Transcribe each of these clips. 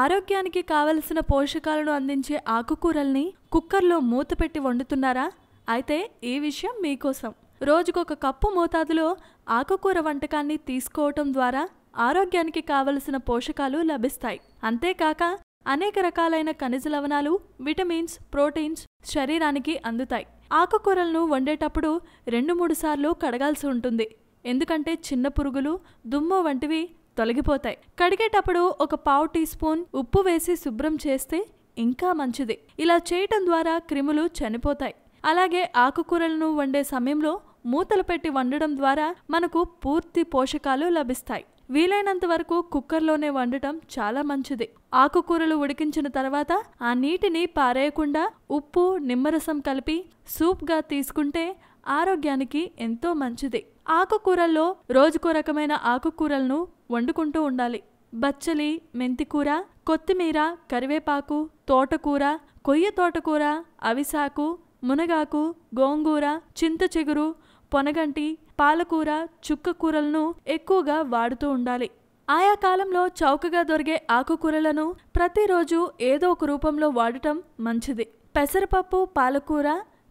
ఆరోగ్యానికి కావలసిన పోషకాలను అందించే ఆకుకూరల్ని కుక్కర్లో మూత పెట్టి వండుతున్నారా? అయితే ఈ విషయం మీకోసం. రోజుకొక కప్పు మోతాదులో ఆకుకూర వంటకాన్ని తీసుకోవటం ద్వారా ఆరోగ్యానికి కావలసిన పోషకాలు లభిస్తాయి. అంతేకాక అనేక రకాలైన ఖనిజ లవణాలు విటమిన్స్ ప్రోటీన్స్ శరీరానికి అందుతాయి. ఆకుకూరలను వండేటప్పుడు రెండు మూడు సార్లు కడగాల్సి ఉంటుంది. ఎందుకంటే చిన్న పురుగులు దుమ్ము వంటివి తొలగిపోతాయి. కడిగేటప్పుడు ఒక పావు టీ స్పూన్ ఉప్పు వేసి శుభ్రం చేస్తే ఇంకా మంచిది. ఇలా చేయటం ద్వారా క్రిములు చనిపోతాయి. అలాగే ఆకుకూరలను వండే సమయంలో మూతలు పెట్టి వండడం ద్వారా మనకు పూర్తి పోషకాలు లభిస్తాయి. వీలైనంత వరకు కుక్కర్లోనే వండటం చాలా మంచిది. ఆకుకూరలు ఉడికించిన తర్వాత ఆ నీటిని పారేయకుండా ఉప్పు నిమ్మరసం కలిపి సూప్గా తీసుకుంటే ఆరోగ్యానికి ఎంతో మంచిది. ఆకుకూరల్లో రోజుకో రకమైన ఆకుకూరలను వండుకుంటూ ఉండాలి. బచ్చలి మెంతికూర కొత్తిమీర కరివేపాకు తోటకూర కొయ్య తోటకూర అవిసాకు మునగాకు గోంగూర చింత చిగురు పొనగంటి పాలకూర చుక్క కూరలను ఎక్కువగా వాడుతూ ఉండాలి. ఆయా కాలంలో చౌకగా దొరికే ఆకుకూరలను ప్రతిరోజు ఏదో ఒక రూపంలో వాడటం మంచిది. పెసరపప్పు పాలకూర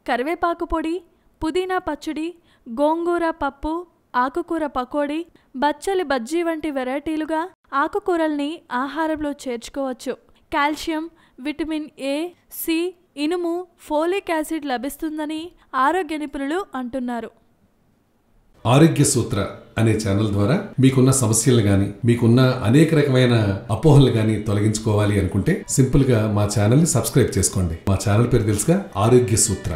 కరివేపాకు పొడి పుదీనా పచ్చడి గోంగూర పప్పు ఆకుకూర పకోడీ బచ్చలి బజ్జీ వంటి వెరైటీలుగా ఆకుకూరల్ని ఆహారంలో చేర్చుకోవచ్చు. కాల్షియం విటమిన్ ఏ సి ఇనుము ఫోలిక్ యాసిడ్ లభిస్తుందని ఆరోగ్య నిపుణులు అంటున్నారు. ఆరోగ్య సూత్ర అనే ఛానల్ ద్వారా మీకున్న సమస్యలు గాని మీకున్న అనేక రకమైన అపోహలు గాని తొలగించుకోవాలి అనుకుంటే సింపుల్గా మా ఛానల్ని సబ్స్క్రైబ్ చేసుకోండి. మా ఛానల్ పేరు తెలుసుగా ఆరోగ్య సూత్ర.